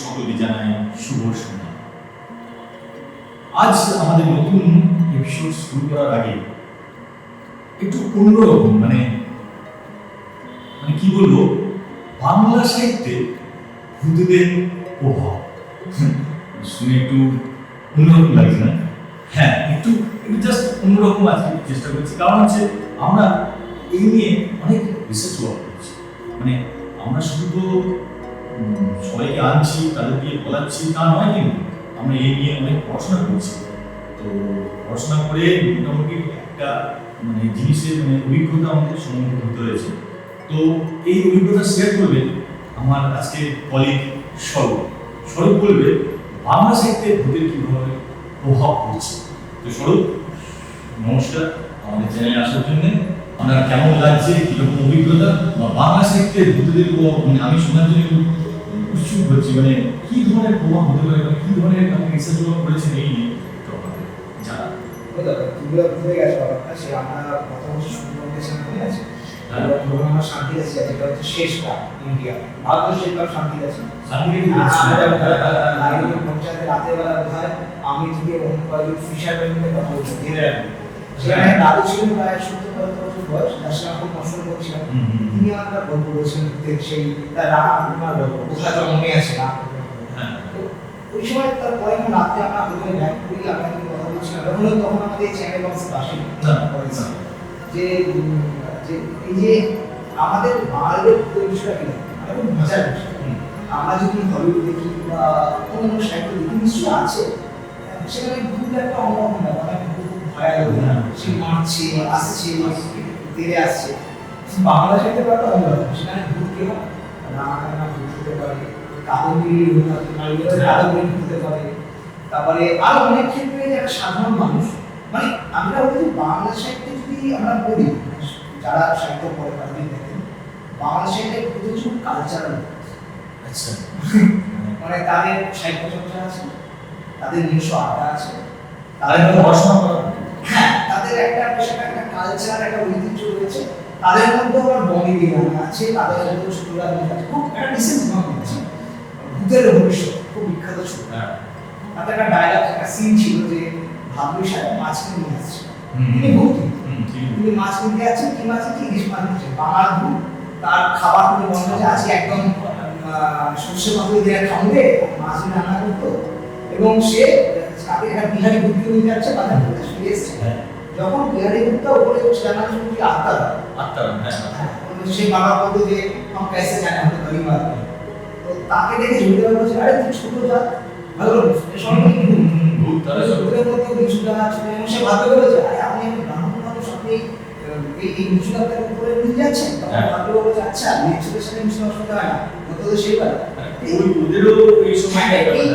সকলকে জানাই শুভ সন্ধ্যা। আজ আমাদের নতুন এপিসোড শুরু করার আগে একটু অন্যরকম মানে মানে কি বলব, বাংলা সাহিত্যে ভূতদের প্রভাব। শুনে একটু অন্যরকম লাগছে না? হ্যাঁ একটু একটু জাস্ট অন্যরকম আজকে চেষ্টা করছি। কারণ হচ্ছে আমরা এই নিয়ে অনেক রিসার্চ ওয়ার্ক করছি। মানে আমরা শুধু সবাইকে আনছি, তাদেরকে বলাচ্ছি তা নয় কিন্তু আমরা এই নিয়ে অনেক পড়াশোনা করছি। তো পড়াশোনা করে মোটামুটি একটা মানে জিনিসের মানে অভিজ্ঞতা আমাদের সম্মুখীন হতে হয়েছে। তো এই অভিজ্ঞতা শেয়ার করবে আমার আজকে কলিগ স্বরূপ। স্বরূপ বলবে, বাংলা সাহিত্যে ভূতের কীভাবে প্রভাব পড়ছে? তো স্বরূপ, নমস্কার, আমাদের চ্যানেলে আসার জন্য আপনার কেমন লাগছে, কীরকম অভিজ্ঞতা, বা বাংলা সাহিত্যের ভূতদের প্রভাব মানে আমি শোনার জন্য উৎসুক হচ্ছি মানে কি ধরনের প্রভাব হতে পারে মানে কি ধরনের আপনি রিসার্চ করেছেন এই নিয়ে? তো তুমিও ভুলে গেছো সে আমরা গত বছর শুরু করেছিলাম আছে হ্যাঁ। আমরা শান্তি আছে যেটা হচ্ছে শেষটা ইন্ডিয়া। ভারতবর্ষের কাপ শান্তি আছে পঞ্চায়েতে রাতের বেলা বোধহয় আমি থেকে অন্য কয়েকজন ফিশারম্যান কথা বলছি সেখানে দাদু ছিলেন প্রায় সত্তর বছর বয়স যার সঙ্গে খুব পছন্দ করছিলাম। তিনি আমার গল্প সেই তার কোথায় তো মনে আছে না। ওই সময় তার পরে রাতে আমরা হোটেলে ব্যাক করি আমরা কথা বলছিলাম তখন তখন আমাদের চ্যানেল বক্সে আসেনি। যে যে এই যে আমাদের বাঙালিদের বিষয়টা কি মানে মজার বিষয়। আমরা যদি হলিউড দেখি বা অন্য সাহিত্য দেখি নিশ্চয়ই আছে। সেখানে ভূত একটা অন্যরকম ব্যাপার। সে মারছে আসছে তেরে আসছে। বাংলা সাহিত্যের ব্যাপারটা অন্যরকম সেখানে ভূত কেউ রানা ভূত হতে পারে হতে তারপরে আরও অনেক ক্ষেত্রে যে একটা সাধারণ মানুষ মানে আমরা বলি বাংলা সাহিত্যে যদি আমরা বলি যারা সাহিত্য পড়ে তাদের দেখেন বাংলা সাহিত্যে প্রচুর কালচারাল আচ্ছা। মানে তাদের সাহিত্য চর্চা আছে তাদের নিজস্ব আড্ডা আছে তাদের পড়াশোনা করা হ্যাঁ তাদের একটা পেশাটা একটা কালচার একটা ঐতিহ্য রয়েছে। তাদের মধ্যে আবার বনি বিজ্ঞান আছে তাদের মধ্যে ছোটরা আছে। খুব একটা ডিসেন্ট ভাবে আছে ভূতের ভবিষ্যৎ খুব বিখ্যাত ছিল হ্যাঁ। তাতে একটা ডায়লগ একটা সিন ছিল যে ভাবলু সাহেব মাছ কিনে নিয়ে আসছে। তিনি ভূত। তিনি মাছ কিনতে যাচ্ছেন কি মাছ? কি ইলিশ মাছ নিচ্ছে বাংলার ভূত। তার খাবার তিনি বন্ধ আছে আজকে একদম সর্ষে পাতুরি দিয়ে খাওয়াবে মাছ রান্না করতো। এবং সে তাকে একটা বিহারি ভূত নিতে যাচ্ছে বাজার থেকে ফিরে এসছে। হ্যাঁ। যখন পিরামিডটা উপরে চ্যানেল শুনছি আত্মার আত্মার হ্যাঁ।, হ্যাঁ মানে সেই বাবা বলতো যে আমার কাছে জানে আমি গরিব তো তাকে দেখে ঝুলে বলছে আরে তুই ছোট যা ভালো সঙ্গে ভূত সূত্রে সে আরে আপনি আমি ব্রাহ্মণ মানুষ আপনি এই দুশো উপরে নিয়ে যাচ্ছেন তখন হ্যাঁ। ভাবতে বলেছে আচ্ছা না। তো সেইবার হ্যাঁ, ওই ওদেরও এই সময় এই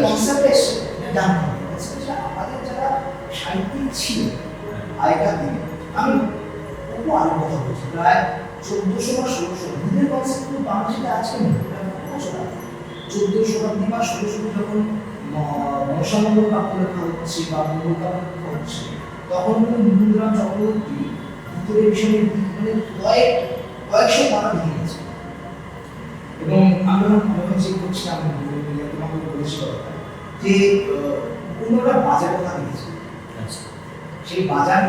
আমাদের যারা সাহিত্যিক ছিল আগেকার দিনে। আমি বহু আগে কথা বলছি। প্রায় চোদ্দশো বা ষোলোশো ভূতের কনসেপ্ট কিন্তু বাংলাদেশে আজকে চোদ্দশো শতাব্দী বা ষোলোশো যখন মনসামঙ্গল কাব্য লেখা হচ্ছে বা মঙ্গল কাব্য লেখা তখন কিন্তু মহেন্দ্রনাথ চক্রবর্তী ভূতের বিষয়ে মানে কয়েক কয়েকশো পারা লিখে গেছে। এবং আমি যখন আমি যখন চেক করছিলাম তোমাকে বলেছিল যে আহ, কোনো একটা বাজার কথা দিয়েছে। আচ্ছা। সেই বাজার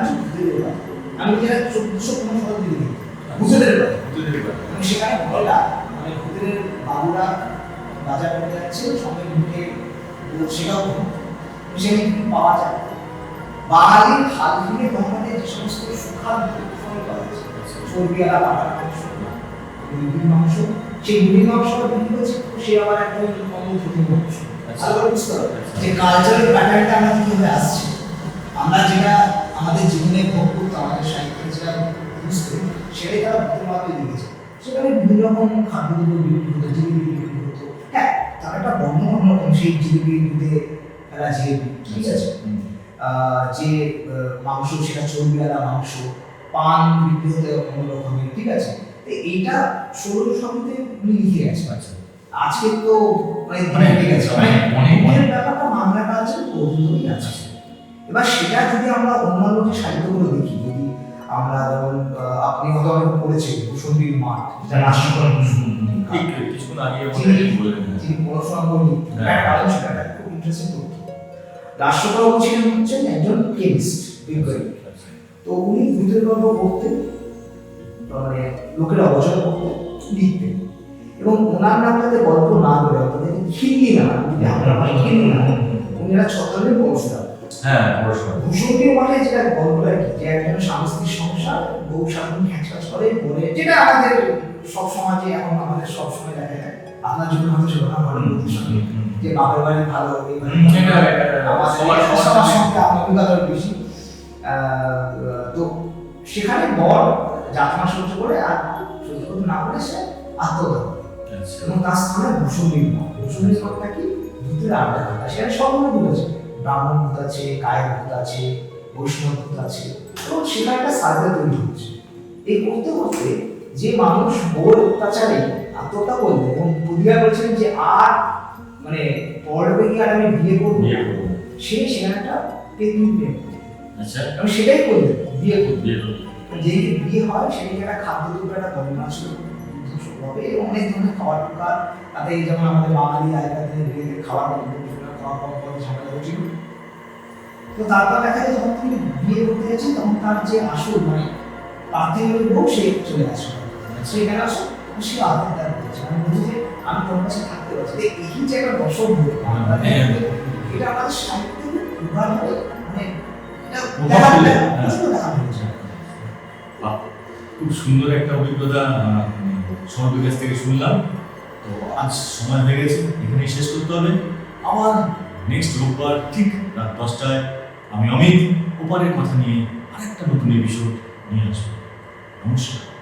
আমি যেটা চোদ্দশো পনেরো লিখি ভূতেদের বাজার আমি সেখানে বললাম মানে ভূতের বাবুরা বাজার করতে যাচ্ছে সঙ্গে মুখে সেটাও সেখানে পাওয়া যায়? বাঙালির হাল ফিরে দোকানে যে সমস্ত সুখাদ ফল পাওয়া যাচ্ছে চর্বিয়ালা পাটার মাংস মুরগির মাংস সেই মুরগির মাংসটা বিক্রি করছে সে আবার একদম আচ্ছা। করে বুঝতে হবে যে কালচারাল প্যাটার্নটা আমরা কীভাবে আসছে? আমরা যেটা আমাদের জীবনে ভোগ করতো আমাদের সাহিত্যে যেটা বুঝতে সেটাই তারা মাধ্যমে লিখেছে সেখানে বিভিন্ন রকম খাদ্যদ্রব্য বিক্রি হতো জিলিপি বিক্রি হতো। হ্যাঁ তার একটা বর্ণ অন্যরকম সেই জিলিপি দুধে ফেলা জিলিপি ঠিক আছে আহ, যে মাংস সেটা চর্বিওয়ালা মাংস পান বিক্রি হতে অন্য রকমের ঠিক আছে? তো এইটা ষোলো শব্দে উনি লিখে গেছেন। আচ্ছা। আজকে তো মানে মানে আছে অনেক, অনেক। ব্যাপারটা বাংলা কালচার কৌতুকই আছে। এবার সেটা যদি আমরা অন্যান্য যে সাহিত্যগুলো দেখি যদি আমরা যেমন আপনি হয়তো অনেক পড়েছেন কুসুমবীর মাঠ যেটা রাষ্ট্রকর ঠিক কিছুক্ষণ আগে যিনি পড়াশোনা হ্যাঁ। সেটা খুব ইন্টারেস্টিং তথ্য। রাষ্ট্রকর ছিলেন হচ্ছেন একজন কেমিস্ট বিজ্ঞানী। তো উনি ভূতের গল্প পড়তেন মানে লোকেরা অবচয় করতেন লিখতেন। এবং ওনার নাম যাতে গল্প না করে তাদের খিল্লি না খিল্লি না। উনি একটা ছত্রদের পড়াশোনা হ্যাঁ পড়াশোনা ভূষণীয় মানে যেটা গল্প আর কি যে একজন স্ত্রীর সংসার বউ করে বলে যেটা আমাদের সব সমাজে এখন আমাদের সব সময় দেখা যায়। আপনার জন্য হয়তো সঙ্গে যে বাড়ি ভালো সবার- সঙ্গে- আত্মবিকতার বেশি। তো সেখানে বর যাতনা সহ্য করে আর সহ্য করতে না করে সে আত্মহত্যা করে। আচ্ছা। এবং তার স্থানে ভূষণ নির্মাণ ভূষণ নির্মাণটা কি? ভূতের আড্ডা সেখানে সবগুলো ভূত আছে ব্রাহ্মণ ভূত আছে কায়ের ভূত আছে বৈষ্ণব ভূত আছে। এবং সেখানে একটা সার্ভে তৈরি হচ্ছে। এই করতে করতে যে মানুষ বউর অত্যাচারে আত্মহত্যা করলেন এবং পুদিয়া বলছেন যে আর মানে পরে গিয়ে আর আমি বিয়ে করব সে সেখানে একটা পেতনি আচ্ছা। এবং সেটাই করলেন বিয়ে করলেন। যেই বিয়ে হয় সেটাকে একটা খাদ্য দ্রব্য একটা গণনা ছিল হবে অনেক ধরনের খাবার টাবার তাতে যেমন আমাদের বাঙালি দিনে বিয়েতে খাবার কম করে তো তারপর দেখা যায় যখন তিনি বিয়ে করতে গেছেন তখন তার যে আসল মানে পার্থিব বউ সে চলে আসে। সে এখানে আসে সে মানে বলছে যে আমি তোমার কাছে থাকতে পারছি এই যে একটা আমরা হ্যাঁ। এটা আমাদের সাহিত্যে প্রভাবে মানে হ্যাঁ। খুব সুন্দর একটা অভিজ্ঞতা সমাজের কাছ থেকে শুনলাম। তো আজ সময় হয়ে গেছে এখানেই শেষ করতে হবে। আবার নেক্সট রোববার ঠিক রাত দশটায় আমি অমিত, ওপারের কথা নিয়ে আরেকটা নতুন এপিসোড নিয়ে আসব। নমস্কার।